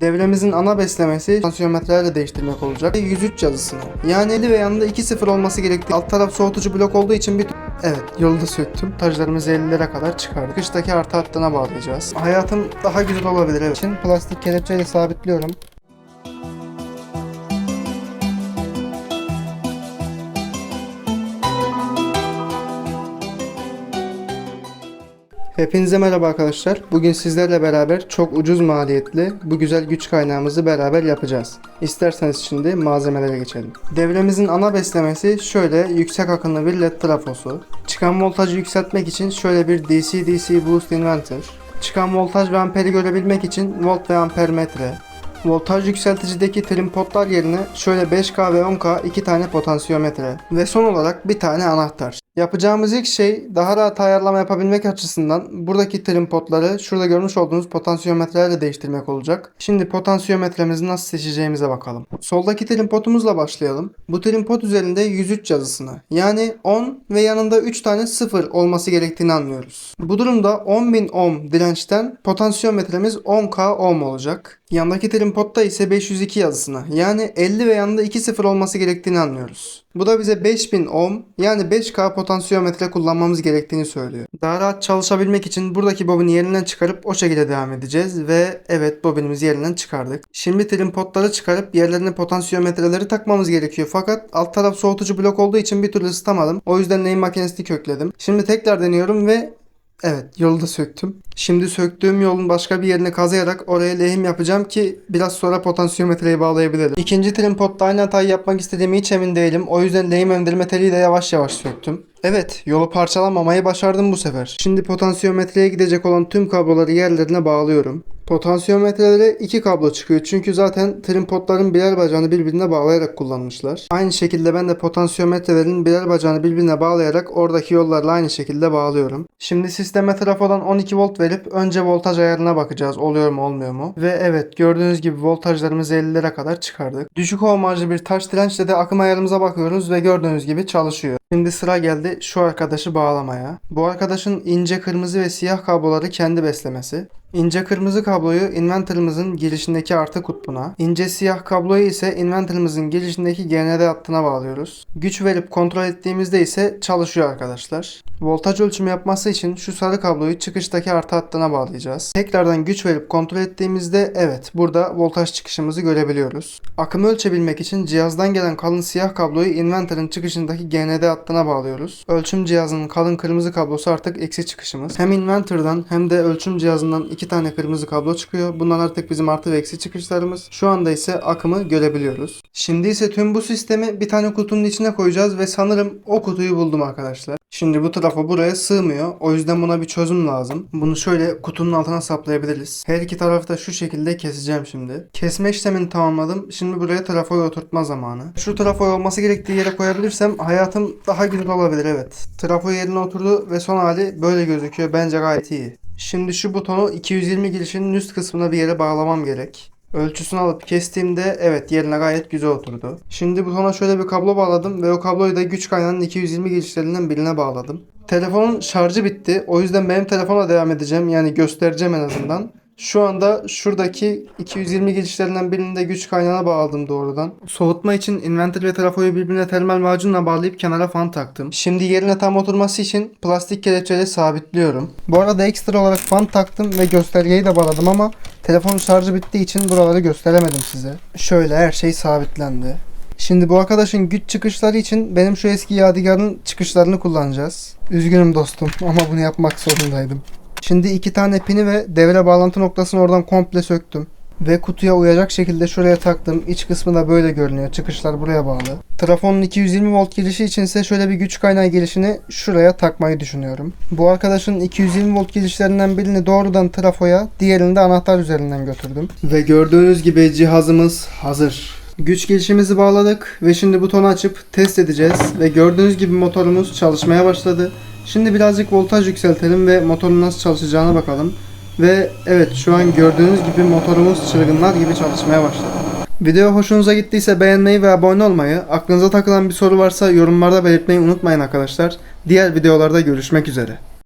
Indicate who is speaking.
Speaker 1: Devremizin ana beslemesi tansiyometrelerle değiştirmek olacak. 103 yazısını. Yani eli ve yanında 2-0 olması gerektiği alt taraf soğutucu blok olduğu için bir Evet yolda söktüm. Tajlarımızı 50'lere kadar çıkardık. Kıştaki artı hattına bağlayacağız. Hayatım daha güzel olabilir evet. Şimdi plastik kelepçeyle sabitliyorum. Hepinize merhaba arkadaşlar. Bugün sizlerle beraber çok ucuz maliyetli bu güzel güç kaynağımızı beraber yapacağız. İsterseniz şimdi malzemelere geçelim. Devremizin ana beslemesi şöyle yüksek akımlı bir led trafosu. Çıkan voltajı yükseltmek için şöyle bir DC-DC boost inverter. Çıkan voltaj ve amperi görebilmek için volt ve amper metre. Voltaj yükselticideki trim potlar yerine şöyle 5K ve 10K iki tane potansiyometre ve son olarak bir tane anahtar. Yapacağımız ilk şey daha rahat ayarlama yapabilmek açısından buradaki trim potları şurada görmüş olduğunuz potansiyometrelerle değiştirmek olacak. Şimdi potansiyometremizi nasıl seçeceğimize bakalım. Soldaki trim potumuzla başlayalım. Bu trim pot üzerinde 103 yazısını yani 10 ve yanında 3 tane 0 olması gerektiğini anlıyoruz. Bu durumda 10.000 ohm dirençten potansiyometremiz 10K ohm olacak. Yandaki trim potta ise 502 yazısını yani 50 ve yanında 2 0 olması gerektiğini anlıyoruz. Bu da bize 5000 ohm yani 5K potansiyometre kullanmamız gerektiğini söylüyor. Daha rahat çalışabilmek için buradaki bobini yerinden çıkarıp o şekilde devam edeceğiz ve evet bobinimizi yerinden çıkardık. Şimdi trim potları çıkarıp yerlerine potansiyometreleri takmamız gerekiyor fakat alt taraf soğutucu blok olduğu için bir türlü ısıtamadım. O yüzden neyin makinesini kökledim. Şimdi tekrar deniyorum ve Evet yolu da söktüm. Şimdi söktüğüm yolun başka bir yerine kazıyarak oraya lehim yapacağım ki biraz sonra potansiyometreyi bağlayabilirim. İkinci trim potta aynı hatayı yapmak istediğimi hiç emin değilim. O yüzden lehim emdirme teliyle yavaş yavaş söktüm. Evet yolu parçalamamayı başardım bu sefer. Şimdi potansiyometreye gidecek olan tüm kabloları yerlerine bağlıyorum. Potansiyometrelere iki kablo çıkıyor çünkü zaten trim potların birer bacağını birbirine bağlayarak kullanmışlar. Aynı şekilde ben de potansiyometrelerin birer bacağını birbirine bağlayarak oradaki yollarla aynı şekilde bağlıyorum. Şimdi sisteme trafodan 12 volt verip önce voltaj ayarına bakacağız oluyor mu olmuyor mu. Ve evet gördüğünüz gibi voltajlarımızı 50'lere kadar çıkardık. Düşük ohmajlı bir taş dirençle de akım ayarımıza bakıyoruz ve gördüğünüz gibi çalışıyor. Şimdi sıra geldi şu arkadaşı bağlamaya. Bu arkadaşın ince kırmızı ve siyah kabloları kendi beslemesi. İnce kırmızı kabloyu inverterımızın girişindeki artı kutbuna, ince siyah kabloyu ise inverterımızın girişindeki GND hattına bağlıyoruz. Güç verip kontrol ettiğimizde ise çalışıyor arkadaşlar. Voltaj ölçümü yapması için şu sarı kabloyu çıkıştaki artı hattına bağlayacağız. Tekrardan güç verip kontrol ettiğimizde evet burada voltaj çıkışımızı görebiliyoruz. Akımı ölçebilmek için cihazdan gelen kalın siyah kabloyu inverterin çıkışındaki GND hattına bağlıyoruz. Ölçüm cihazının kalın kırmızı kablosu artık eksi çıkışımız. Hem inverter'dan hem de ölçüm cihazından iki tane kırmızı kablo çıkıyor. Bunlar artık bizim artı ve eksi çıkışlarımız. Şu anda ise akımı görebiliyoruz. Şimdi ise tüm bu sistemi bir tane kutunun içine koyacağız ve sanırım o kutuyu buldum arkadaşlar. Şimdi bu tarafa buraya sığmıyor. O yüzden buna bir çözüm lazım. Bunu şöyle kutunun altına saplayabiliriz. Her iki tarafı da şu şekilde keseceğim şimdi. Kesme işlemini tamamladım. Şimdi buraya trafoyu oturtma zamanı. Şu trafoyu olması gerektiği yere koyabilirsem hayatım daha güzel olabilir evet. Trafo yerine oturdu ve son hali böyle gözüküyor. Bence gayet iyi. Şimdi şu butonu 220 girişinin üst kısmına bir yere bağlamam gerek. Ölçüsünü alıp kestiğimde evet yerine gayet güzel oturdu. Şimdi butona şöyle bir kablo bağladım ve o kabloyu da güç kaynağının 220 girişlerinden birine bağladım. Telefonun şarjı bitti. O yüzden benim telefonla devam edeceğim. Yani göstereceğim en azından. Şu anda şuradaki 220 girişlerinden birini de güç kaynağına bağladım doğrudan. Soğutma için inverter ve trafoyu birbirine termal macunla bağlayıp kenara fan taktım. Şimdi yerine tam oturması için plastik kelepçeyle sabitliyorum. Bu arada ekstra olarak fan taktım ve göstergeyi de bağladım ama telefonun şarjı bittiği için buraları gösteremedim size. Şöyle her şey sabitlendi. Şimdi bu arkadaşın güç çıkışları için benim şu eski yadigarın çıkışlarını kullanacağız. Üzgünüm dostum ama bunu yapmak zorundaydım. Şimdi iki tane pini ve devre bağlantı noktasını oradan komple söktüm. Ve kutuya uyacak şekilde şuraya taktım. İç kısmı da böyle görünüyor. Çıkışlar buraya bağlı. Trafonun 220 volt girişi için ise şöyle bir güç kaynağı girişini şuraya takmayı düşünüyorum. Bu arkadaşın 220 volt girişlerinden birini doğrudan trafoya, diğerini de anahtar üzerinden götürdüm. Ve gördüğünüz gibi cihazımız hazır. Güç girişimizi bağladık ve şimdi butonu açıp test edeceğiz ve gördüğünüz gibi motorumuz çalışmaya başladı. Şimdi birazcık voltaj yükseltelim ve motorun nasıl çalışacağına bakalım. Ve evet şu an gördüğünüz gibi motorumuz çılgınlar gibi çalışmaya başladı. Video hoşunuza gittiyse beğenmeyi ve abone olmayı, aklınıza takılan bir soru varsa yorumlarda belirtmeyi unutmayın arkadaşlar. Diğer videolarda görüşmek üzere.